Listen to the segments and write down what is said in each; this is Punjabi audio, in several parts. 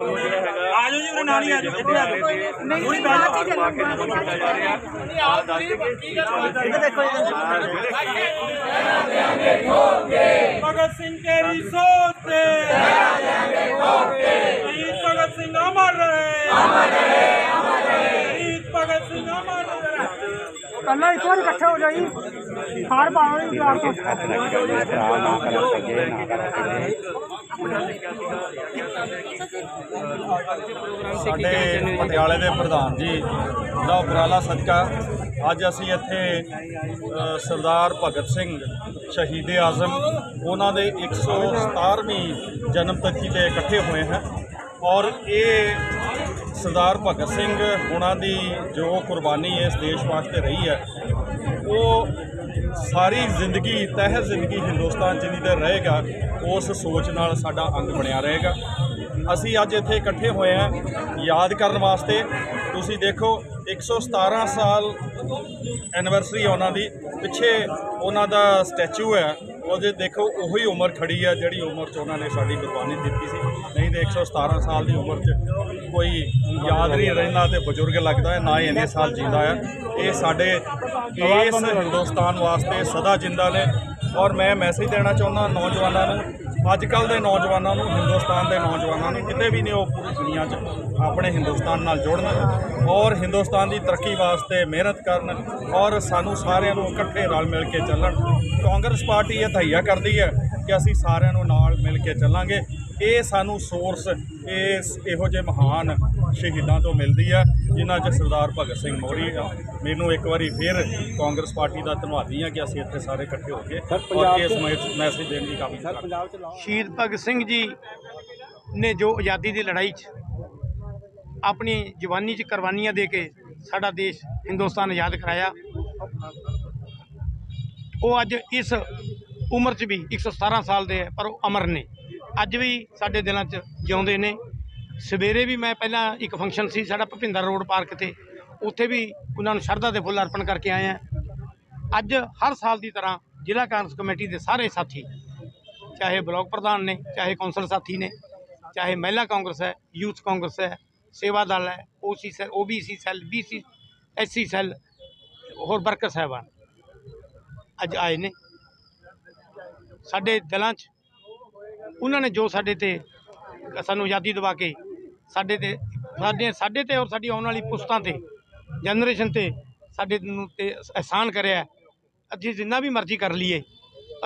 ਆਜੋ ਜੀ ਮੇਰੇ ਨਾਲ ਹੀ ਆਜੋ ਇੱਥੇ ਆਜੋ ਨਹੀਂ ਥੋੜੀ ਬਾਅਦ ਬੈਠ ਚ ਚੱਲਾਂਗੇ ਭਗਤ ਸਿੰਘ ਤੇਰੀ ਸੋਚ ਤੇ। ਸ਼ਹੀਦ ਭਗਤ ਸਿੰਘ ਅਮਰ ਰਹੇ ਅਮਰ ਰਹੇ ਅਮਰ ਰਹੇ ਸ਼ਹੀਦ ਭਗਤ ਸਿੰਘ ਅਮਰ ਰਹੇ ਕੱਲਾ ਇੱਕ ਵਾਰ ਇਕੱਠੇ ਹੋ ਜਾਈ। ਹਾਰ ਪਾਉਣੀ ਜਵਾਬ ਤੋਂ। ਸਾਡੇ ਪਟਿਆਲੇ ਦੇ ਪ੍ਰਧਾਨ ਜੀ, ਦਾ ਉਪਰਾਲਾ ਸਦਕਾ। ਅੱਜ ਅਸੀਂ ਇੱਥੇ ਸਰਦਾਰ ਭਗਤ ਸਿੰਘ ਸ਼ਹੀਦ ਆਜ਼ਮ, ਉਹਨਾਂ ਦੇ 117ਵੀਂ ਜਨਮ ਤਿਥੀ ਤੇ ਇਕੱਠੇ ਹੋਏ ਹਾਂ। ਔਰ ਇਹ ਸਰਦਾਰ ਭਗਤ ਸਿੰਘ ਉਹਨਾਂ ਦੀ ਜੋ ਕੁਰਬਾਨੀ ਇਸ ਦੇਸ਼ ਵਾਸਤੇ ਰਹੀ ਹੈ, ਉਹ ਸਾਰੀ ਜ਼ਿੰਦਗੀ, ਤਹਿ ਜ਼ਿੰਦਗੀ ਹਿੰਦੁਸਤਾਨ ਜਿੰਨੀ ਦੇਰ ਰਹੇਗਾ, ਉਸ ਸੋਚ ਨਾਲ ਸਾਡਾ ਅੰਗ ਬਣਿਆ ਰਹੇਗਾ। ਅਸੀਂ ਅੱਜ ਇੱਥੇ ਇਕੱਠੇ ਹੋਏ ਹਾਂ, ਯਾਦ ਕਰਨ ਵਾਸਤੇ। ਤੁਸੀਂ ਦੇਖੋ 117 ਸਾਲ ਐਨਵਰਸਰੀ ਉਹਨਾਂ ਦੀ। ਪਿੱਛੇ ਉਹਨਾਂ ਦਾ ਸਟੈਚੂ ਹੈ ਉਹਦੇ ਦੇਖੋ ਉਹੀ ਉਮਰ ਖੜੀ ਹੈ ਜਿਹੜੀ ਉਮਰ 'ਚ ਉਹਨਾਂ ਨੇ ਸਾਡੀ ਕੁਰਬਾਨੀ ਦਿੱਤੀ ਸੀ। ਨਹੀਂ ਤੇ 117 ਸਾਲ ਦੀ ਉਮਰ 'ਚ ਕੋਈ ਯਾਦ ਨਹੀਂ ਰਹਿੰਦਾ ਤੇ ਬਜ਼ੁਰਗ ਲੱਗਦਾ ਹੈ ਨਾ ਹੀ ਇੰਨੇ ਸਾਲ ਜਿੰਦਾ ਹੈ ਇਹ ਸਾਡੇ ਇਸ ਹਿੰਦੁਸਤਾਨ ਵਾਸਤੇ ਸਦਾ ਜਿੰਦਾ ਨੇ। ਔਰ ਮੈਂ ਮੈਸੇਜ ਦੇਣਾ ਚਾਹੁੰਦਾ ਨੌਜਵਾਨਾਂ ਨੂੰ ਅੱਜ ਕੱਲ ਦੇ ਨੌਜਵਾਨਾਂ ਨੂੰ, ਹਿੰਦੁਸਤਾਨ ਦੇ ਨੌਜਵਾਨਾਂ ਨੂੰ, ਕਿਤੇ ਵੀ ਨੇ ਉਹ ਪੂਰੀ ਦੁਨੀਆ 'ਚ ਆਪਣੇ ਹਿੰਦੁਸਤਾਨ ਨਾਲ ਜੁੜਨ ਔਰ ਹਿੰਦੁਸਤਾਨ ਦੀ ਤਰੱਕੀ ਵਾਸਤੇ ਮਿਹਨਤ ਕਰਨ ਔਰ ਸਾਨੂੰ ਸਾਰਿਆਂ ਨੂੰ ਇਕੱਠੇ ਰਲ ਮਿਲ ਕੇ ਚੱਲਣ। ਕਾਂਗਰਸ ਪਾਰਟੀ ਇਹ ਧਈਆ ਕਰਦੀ ਹੈ ਕਿ ਅਸੀਂ ਸਾਰਿਆਂ ਨੂੰ ਨਾਲ ਮਿਲ ਕੇ ਚੱਲਾਂਗੇ। ਇਹ ਸਾਨੂੰ ਸੋਰਸ ਇਸ ਇਹੋ ਜਿਹੇ ਮਹਾਨ ਸ਼ਹੀਦਾਂ ਤੋਂ ਮਿਲਦੀ ਹੈ ਜਿਨ੍ਹਾਂ 'ਚ ਸਰਦਾਰ ਭਗਤ ਸਿੰਘ ਮੋਰੀ ਆ। ਮੈਨੂੰ ਇੱਕ ਵਾਰੀ ਫਿਰ ਕਾਂਗਰਸ ਪਾਰਟੀ ਦਾ ਧੰਨਵਾਦੀ ਹਾਂ ਕਿ ਅਸੀਂ ਇੱਥੇ ਸਾਰੇ ਇਕੱਠੇ ਹੋ ਕੇ ਔਰ ਇਸ ਮੈਸੇਜ ਦੇਣ ਦੀ ਕਾਬਿਲ ਹਾਂ ਸ਼ਹੀਦ ਭਗਤ ਸਿੰਘ ਜੀ ਨੇ ਜੋ ਆਜ਼ਾਦੀ ਦੀ ਲੜਾਈ 'ਚ ਆਪਣੀ ਜਵਾਨੀ 'ਚ ਕੁਰਬਾਨੀਆਂ ਦੇ ਕੇ ਸਾਡਾ ਦੇਸ਼ ਹਿੰਦੁਸਤਾਨ ਆਜ਼ਾਦ ਕਰਾਇਆ ਉਹ ਅੱਜ ਇਸ ਉਮਰ 'ਚ ਵੀ 117 ਸਾਲ ਦੇ ਹੈ ਪਰ ਉਹ ਅਮਰ ਨੇ। ਅੱਜ ਵੀ ਸਾਡੇ ਦਿਲਾਂ 'ਚ ਜਿਉਂਦੇ ਨੇ। ਸਵੇਰੇ ਵੀ ਮੈਂ ਪਹਿਲਾਂ ਇੱਕ ਫੰਕਸ਼ਨ ਸੀ, ਸਾਡਾ ਭੁਪਿੰਦਰ ਰੋਡ ਪਾਰਕ ਤੇ। ਉੱਥੇ ਵੀ ਉਹਨਾਂ ਨੂੰ ਸ਼ਰਧਾ ਦੇ ਫੁੱਲ ਅਰਪਣ ਕਰਕੇ ਆਏ ਆ ਅੱਜ ਹਰ ਸਾਲ ਦੀ ਤਰ੍ਹਾਂ ਜ਼ਿਲ੍ਹਾ ਕਾਂਗਰਸ ਕਮੇਟੀ ਦੇ ਸਾਰੇ ਸਾਥੀ, ਚਾਹੇ ਬਲਾਕ ਪ੍ਰਧਾਨ ਨੇ, ਚਾਹੇ ਕੌਂਸਲ ਸਾਥੀ ਨੇ, ਚਾਹੇ ਮਹਿਲਾ ਕਾਂਗਰਸ ਹੈ, ਯੂਥ ਕਾਂਗਰਸ ਹੈ, ਸੇਵਾ ਦਲ ਹੈ, OC cell, OBC cell, BC, SC cell, ਹੋਰ ਵਰਕਰ ਸਾਹਿਬਾਨ ਅੱਜ ਆਏ ਨੇ। ਸਾਡੇ ਦਿਲਾਂ 'ਚ, ਉਹਨਾਂ ਨੇ ਜੋ ਸਾਡੇ ਤੇ ਸਾਨੂੰ ਆਜ਼ਾਦੀ ਦਿਵਾ ਕੇ ਸਾਡੇ ਤੇ, ਸਾਡੇ ਸਾਡੇ ਤੇ ਔਰ ਸਾਡੀ ਆਉਣ ਵਾਲੀ ਪੁਸਤਾਂ ਤੇ ਜਨਰੇਸ਼ਨ ਤੇ ਸਾਡੇ ਨੂੰ ਤੇ ਅਹਿਸਾਨ ਕਰਿਆ ਹੈ। ਅਸੀਂ ਜਿੰਨਾ ਵੀ ਮਰਜ਼ੀ ਕਰ ਲਈਏ,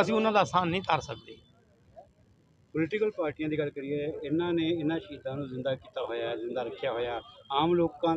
ਅਸੀਂ ਉਹਨਾਂ ਦਾ ਅਹਿਸਾਨ ਨਹੀਂ ਤਾਰ ਸਕਦੇ ਪੋਲੀਟੀਕਲ ਪਾਰਟੀਆਂ ਦੀ ਗੱਲ ਕਰੀਏ, ਇਹਨਾਂ ਨੇ ਇਹਨਾਂ ਸ਼ਹੀਦਾਂ ਨੂੰ ਜ਼ਿੰਦਾ ਕੀਤਾ ਹੋਇਆ ਜ਼ਿੰਦਾ ਰੱਖਿਆ ਹੋਇਆ ਆਮ ਲੋਕਾਂ